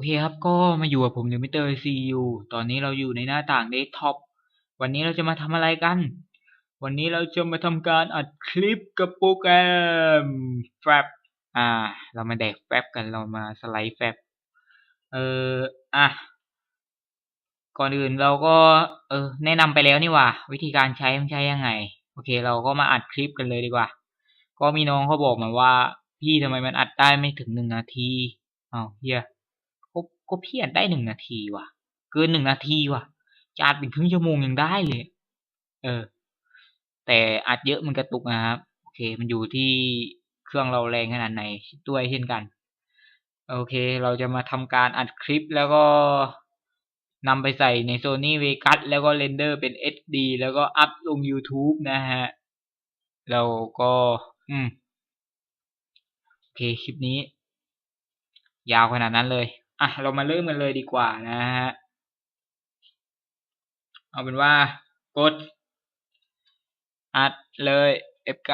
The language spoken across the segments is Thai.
โอเคครับ ก็มาอยู่กับผมนิวมิเตอร์ซียูตอนนี้เราอยู่ในหน้าต่างเดสก์ท็อป วันนี้เราจะมาทำอะไรกัน วันนี้เราจะมาทำการอัดคลิปกับโปรแกรมแฟบอ่า เรามาแดกแฟบกัน เรามาสไลด์แฟบเอออะ ก่อนอื่นเราก็ เออ แนะนำไปแล้วนี่ว่า วิธีการใช้มันใช้ยังไง โอเค เราก็มาอัดคลิปกันเลยดีกว่า ก็มีน้องเขาบอกมาว่า พี่ทำไมมันอัดได้ไม่ถึงหนึ่งนาทีอ้าวเฮีย ก็ก็พี่อัดได้หนึ่งนาทีว่ะ เกินหนึ่งนาทีว่ะจะอัดเป็นครึ่งชั่วโมงยังได้เลย เออ แต่อัดเยอะมันกระตุกนะครับ โอเค มันอยู่ที่เครื่องเราแรงขนาดไหนด้วยเช่นกัน โอเค เราจะมาทำการอัดคลิปแล้วก็นำไปใส่ใน Sony Vegas แล้วก็เรนเดอร์เป็น SD แล้วก็อัพลง YouTube นะฮะ เราก็ อืม โอเค คลิปนี้ ยาวขนาดนั้นเลย อะเรามาเริ่มกันเลยดีกว่านะฮะเอาเป็นว่ากด อัดเลย F9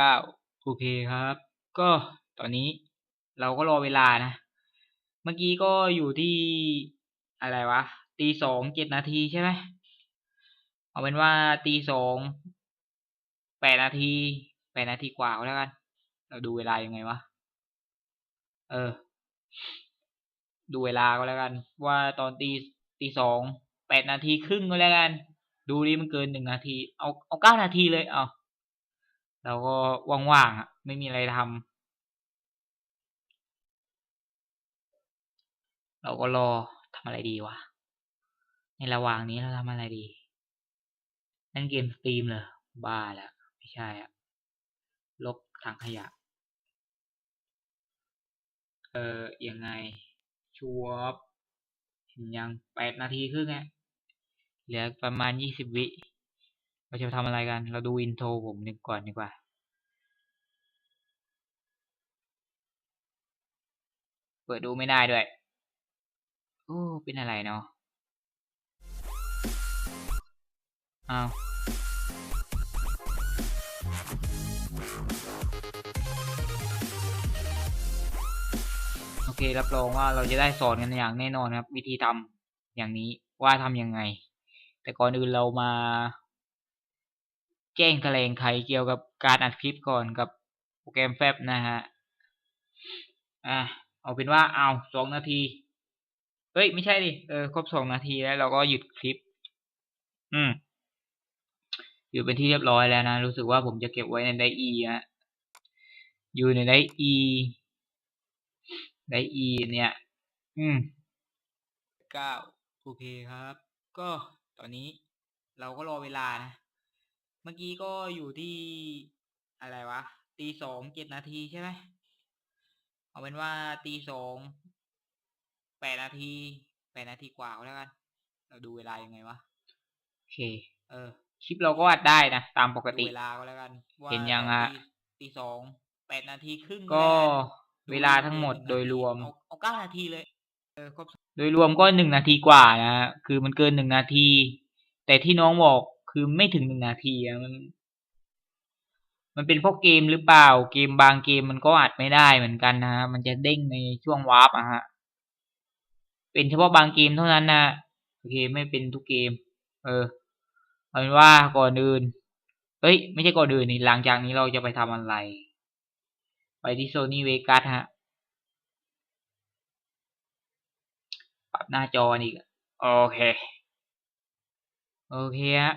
โอเคครับ ก็ตอนนี้เราก็รอเวลานะ เมื่อกี้ก็อยู่ที่อะไรวะตีสองเจ็ดนาทีใช่ไหมเอาเป็นว่าตีสองแปดนาทีแปดนาทีกว่าแล้วกัน เราดูเวลายังไงวะ เออ ดูเวลาก็แล้วกัน ว่าตอนตีตีสองแปดนาทีครึ่งก็แล้วกัน ดูดิมันเกินหนึ่งนาที เอาเอาเก้านาทีเลยเอาเราก็ว่างๆอะ ไม่มีอะไรทำเราก็รอทำอะไรดีวะในระหว่างนี้เราทำอะไรดีเล่นเกมสตรีมเหรอบ้าแล้วไม่ใช่อะลบถังขยะ เออยังไง ชัวร์เห็นยังแปดนาทีครึ่งไงเหลือประมาณยี่สิบวิ เราจะทำอะไรกัน เราดูอินโทรผมหนึ่งก่อนดีกว่า เปิดดูไม่ได้ด้วย โอ้ เป็นอะไรเนาะอ้าว เครับรองว่าเราจะได้สอนกันอย่างแน่นอนครับ วิธีทำอย่างนี้ว่าทำยังไง แต่ก่อนอื่นเรามา แจ้งแถลงไขเกี่ยวกับการอัดคลิปก่อนกับโปรแกรมแฟบนะฮะอะเอาเป็นว่าเอาสองนาที เฮ้ย ไม่ใช่ดิเออครบสองนาทีแล้วเราก็หยุดคลิป อืมอยู่เป็นที่เรียบร้อยแล้วนะ รู้สึกว่าผมจะเก็บไว้ในไดอีนะอยู่ในไดอี ไดอีเนี่ย อืมเก้าโอเคครับ ก็ตอนนี้เราก็รอเวลานะ เมื่อกี้ก็อยู่ที่อะไรวะ ตีสองเจ็ดนาทีใช่ไหมเอาเป็นว่าตีสองแปดนาทีแปดนาทีกว่าก็แล้วกัน เราดูเวลายังไงวะ โอเค เออ คลิปเราก็อัดได้นะ ตามปกติดูเวลาก็แล้วกันว่าเห็นยังตฮะตีตีสองแปดนาทีครึ่งก็แล้วน เวลาทั้งหมดโดยรวมเอาเอาเก้านาทีเลย เออครบโดยรวมก็หนึ่งนาทีกว่านะฮะคือมันเกินหนึ่งนาที แต่ที่น้องบอกคือไม่ถึงหนึ่งนาทีอะมัน มันเป็นเพราะเกมหรือเปล่า เกมบางเกมมันก็อัดไม่ได้เหมือนกันนะฮะมันจะเด้งในช่วงวาร์ปอะฮะ เป็นเฉพาะบางเกมเท่านั้นนะโอเคไม่เป็นทุกเกม เออเอาเป็นว่าก่อนอื่นเอ้ย ไม่ใช่ก่อนอื่นนี่หลังจากนี้เราจะไปทำอะไร ไปที่โซนี่เวกัสฮะ ปรับหน้าจออีก โอเค โอเคฮะ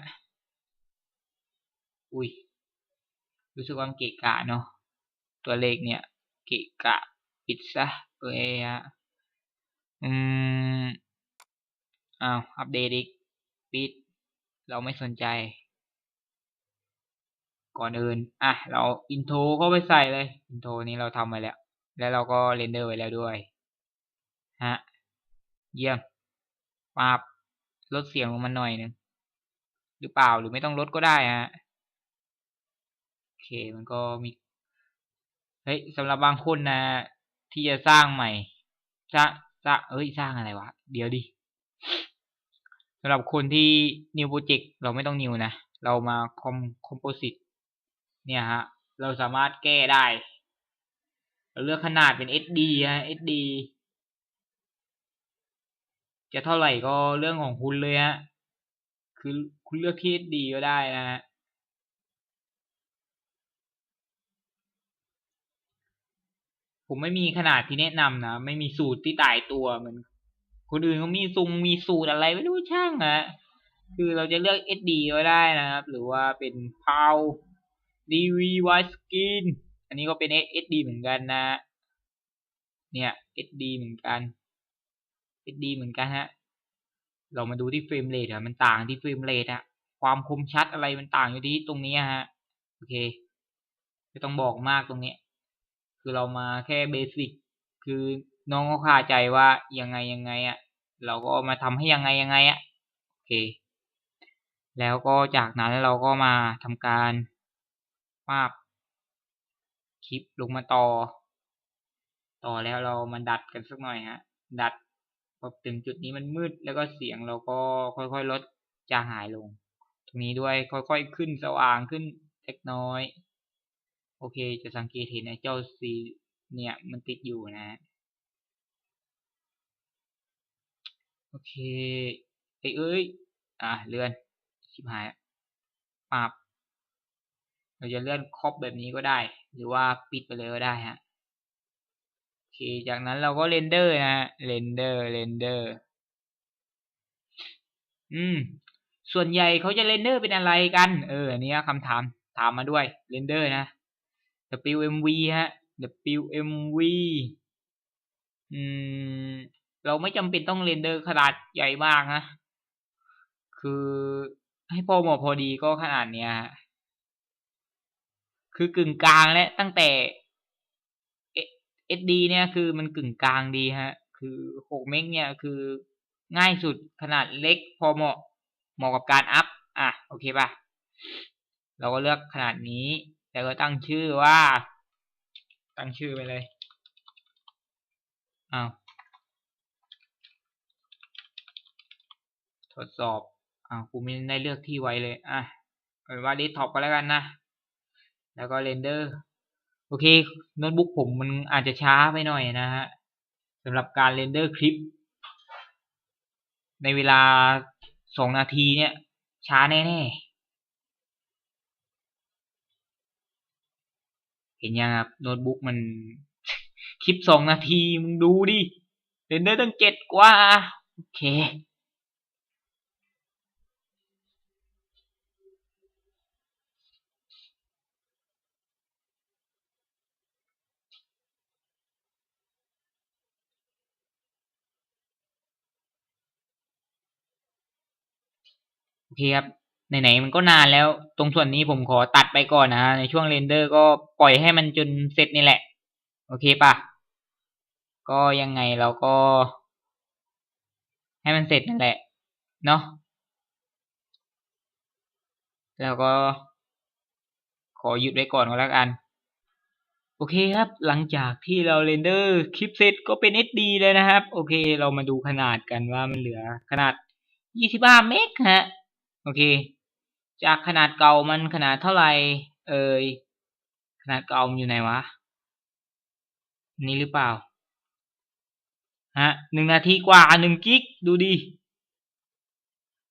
อุ้ย รู้สึกว่ามันเกะกะเนาะ ตัวเลขเนี่ย เกะกะ ปิดซะโอเคฮะ อืม อ้าว อัปเดตอีก ปิด เราไม่สนใจ ก่อนอื่น อะ เราอินโทรเข้าไปใส่เลย อินโทรนี้เราทำไว้แล้ว แล้วเราก็เรนเดอร์ไว้แล้วด้วย ฮะ เยี่ยมปาบลดเสียงลงมาหน่อยหนึง หรือเปล่า หรือไม่ต้องลดก็ได้ฮะ โอเค มันก็มี เฮ้ยสำหรับบางคนนะ ที่จะสร้างใหม่จะจะเอ้ย สร้างอะไรวะ เดี๋ยวดิสำหรับคนที่ new project เราไม่ต้อง new นะ เรามา com composite เนี่ยฮะ เราสามารถแก้ได้ เราเลือกขนาดเป็น SD ฮะ SD จะเท่าไหร่ก็เรื่องของคุณเลยฮะ คือคุณเลือกที่ดีก็ได้นะฮะผมไม่มีขนาดที่แนะนำนะ ไม่มีสูตรที่ตายตัวเหมือนคนอื่นเขามีซุงมีสูตรอะไรไม่รู้ช่างนะคือเราจะเลือก SD ก็ได้นะครับ หรือว่าเป็น PAL DVY Skin อันนี้ก็เป็น SD เหมือนกันนะ เนี่ย SD เหมือนกัน SD เหมือนกันฮะ เรามาดูที่เฟรมเรทอะมันต่างที่เฟรมเรทอะความคมชัดอะไรมันต่างอยู่ที่ตรงนี้ฮะ โอเค ไม่ต้องบอกมากตรงนี้ คือเรามาแค่เบสิก คือน้องเขาคาใจว่ายังไงยังไงอะเราก็มาทำให้ยังไงยังไงอะโอเค แล้วก็จากนั้นเราก็มาทำการ วาดคลิปลงมาต่อ ต่อแล้วเรามาดัดกันสักหน่อยฮะ ดัดพอถึงจุดนี้มันมืดแล้วก็เสียงเราก็ค่อยๆลดจะหายลง ตรงนี้ด้วยค่อยๆขึ้นสว่างขึ้นเล็กน้อย โอเคจะสังเกตเห็นไอเจ้าสีเนี่ยมันติดอยู่นะโอเคเอ้ยเอ้ยอะเลื่อนชิบหายปรับ เราจะเลื่อนครอบแบบนี้ก็ได้ หรือว่าปิดไปเลยก็ได้ฮะโอเคจากนั้นเราก็เรนเดอร์นะฮะเรนเดอร์เรนเดอร์อืม ส่วนใหญ่เขาจะเรนเดอร์เป็นอะไรกัน เอออันนี้คำถามถามมาด้วยเรนเดอร์นะ WMV ฮะ WMV อืม เราไม่จำเป็นต้องเรนเดอร์ขนาดใหญ่มากนะ คือให้พอเหมาะพอดีก็ขนาดเนี้ยฮะ คือกึ่งกลางและตั้งแต่ SD เนี่ยคือมันกึ่งกลางดีฮะ คือ6เมกเนี่ยคือง่ายสุดขนาดเล็กพอเหมาะเหมาะกับการอัพ อะ โอเคป่ะ เราก็เลือกขนาดนี้ แล้วก็ตั้งชื่อว่า ตั้งชื่อไปเลยอ้าวทดสอบอ้าวกูไม่ได้เลือกที่ไว้เลย อะเอาเป็นว่าดสก์ท็อปก็แล้วกันนะ แล้วก็เรนเดอร์ โอเคโน้ตบุ๊กผมมันอาจจะช้าไปหน่อยนะฮะสำหรับการเรนเดอร์คลิป ในเวลาสองนาทีเนี่ย ช้าแน่ๆ เห็นยังครับโน้ตบุ๊กมันคลิปสองนาทีมึงดูดิเรนเดอร์ตั้งเจ็ดกว่า โอเค โอเคครับไหนๆมันก็นานแล้ว ตรงส่วนนี้ผมขอตัดไปก่อนนะในช่วงเรนเดอร์ก็ปล่อยให้มันจนเสร็จนี่แหละ โอเคปะก็ยังไงเราก็ ให้มันเสร็จนั่นแหละ เนาะแล้วก็ ขอหยุดไว้ก่อนก็แล้วกัน โอเคครับ หลังจากที่เราเรนเดอร์คลิปเสร็จก็เป็น SD เลยนะครับ โอเค เรามาดูขนาดกันว่ามันเหลือขนาด 25 เมกฮะ โอเค จากขนาดเก่ามันขนาดเท่าไหร่เอ่ยขนาดเก่ามันอยู่ไหนวะ นี่หรือเปล่าฮะหนึ่งนาทีกว่าหนึ่งกิกดูดิ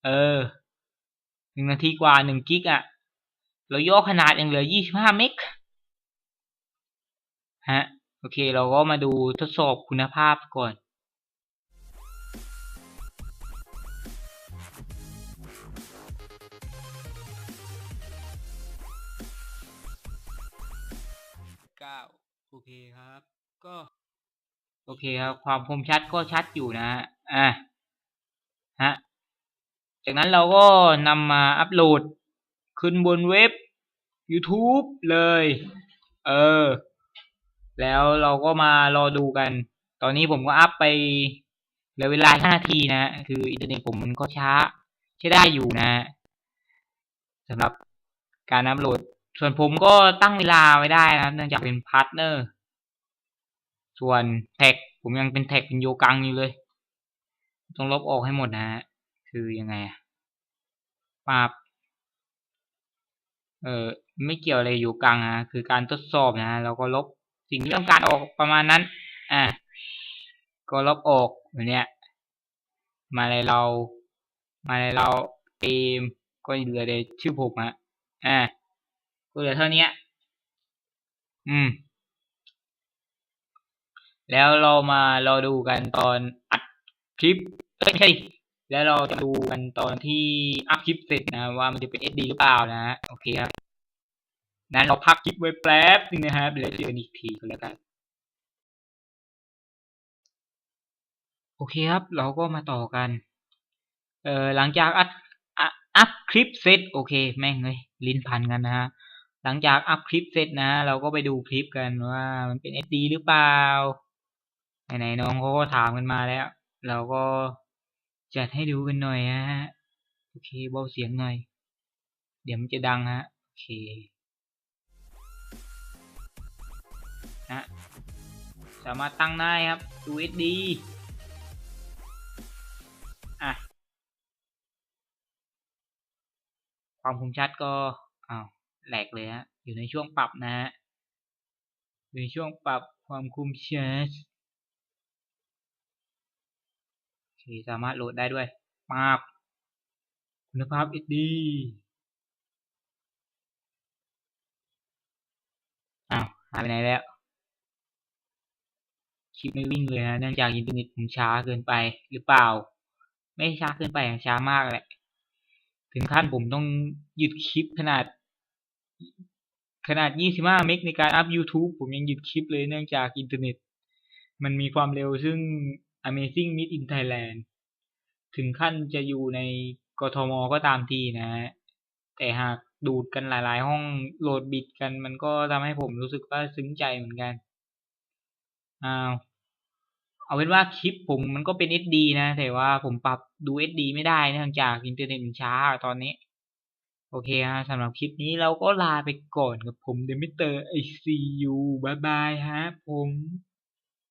เออหนึ่งนาทีกว่าหนึ่งกิกอะเราย่อขนาดยังเหลือ25เมกฮะ โอเค เราก็มาดูทดสอบคุณภาพก่อน เคครับ ก็โอเคครับ ความคมชัดก็ชัดอยู่นะฮะอะฮะจากนั้นเราก็นำมาอัปโหลดขึ้นบนเว็บ YouTube เลย เออ แล้วเราก็มารอดูกัน ตอนนี้ผมก็อัพไปเหลือเวลา5นาทีนะ คืออินเทอร์เน็ตผมมันก็ช้า ใช้ได้อยู่นะสำหรับการอัปโหลด ส่วนผมก็ตั้งเวลาไว้ได้นะเนื่องจากเป็นพาร์ทเนอร์ ส่วนแท็กผมยังเป็นแท็กเป็นโยกังอยู่เลย ต้องลบออกให้หมดนะฮะ คือยังไงอะปาบเออไม่เกี่ยวอะไรอยู่กลางนะคือการทดสอบนะเราก็ลบสิ่งที่ต้องการออกประมาณนั้น อะก็ลบออกแบบเนี้ย มาเลยเรา มาเลยเราเต็มก็เหลือแต่ชื่อผมอะอ่า ก็เหลือเท่านี้อืม แล้วเรามารอดูกันตอนอัดคลิปเอ้ยใช่แล้วเราจะดูกันตอนที่อัพคลิปเสร็จนะว่ามันจะเป็น SD หรือเปล่านะฮะโอเคครับนั้นเราพักคลิปไว้แป๊บนึงนะครับเดี๋ยวเจอกันอีกทีก็แล้วกันโอเคครับ เราก็มาต่อกัน เอ่อหลังจากอัดอัพคลิปเสร็จโอเค แม่งเลยลิ้นพันกันนะฮะหลังจากอัพคลิปเสร็จนะ เราก็ไปดูคลิปกันว่ามันเป็น SD หรือเปล่า ไหนๆน้องเขาก็ถามกันมาแล้ว เราก็จัดให้ดูกันหน่อยฮะ โอเคเบาเสียงหน่อย เดี๋ยวมันจะดังฮะ โอเคนะสามารถตั้งได้ครับดู SD อะ ความคมชัดก็อ้าวแหลกเลยฮะ อยู่ในช่วงปรับนะฮะอยู่ในช่วงปรับความคมชัด คสามารถโหลดได้ด้วยปาบคุณภาพ HD อ้าวหายไปไหนแล้วคลิปไม่วิ่งเลยนะเนื่องจากอินเทอร์เน็ตผมช้าเกินไปหรือเปล่า ไม่ช้าเกินไปช้ามากแหละ ถึงขั้นผมต้องหยุดคลิปขนาด ขนาด 25 เมกในการอัพ YouTube ผมยังหยุดคลิปเลยเนื่องจากอินเทอร์เน็ต มันมีความเร็วซึ่ง Amazing Meet in Thailand ถึงขั้นจะอยู่ในกทมก็ตามทีนะแต่หากดูดกันหลายๆ ห้องโหลดบิดกันมันก็ทำให้ผมรู้สึกว่าซึ้งใจเหมือนกัน อ้าว เอาเป็นว่าคลิปผมมันก็เป็น SD นะ แต่ว่าผมปรับดู SD ไม่ได้เนื่องจากอินเทอร์เน็ตมันช้าตอนนี้ โอเคฮะสำหรับคลิปนี้เราก็ลาไปก่อนกับผมเดมิเตอร์ ICU บ๊ายบายฮะผม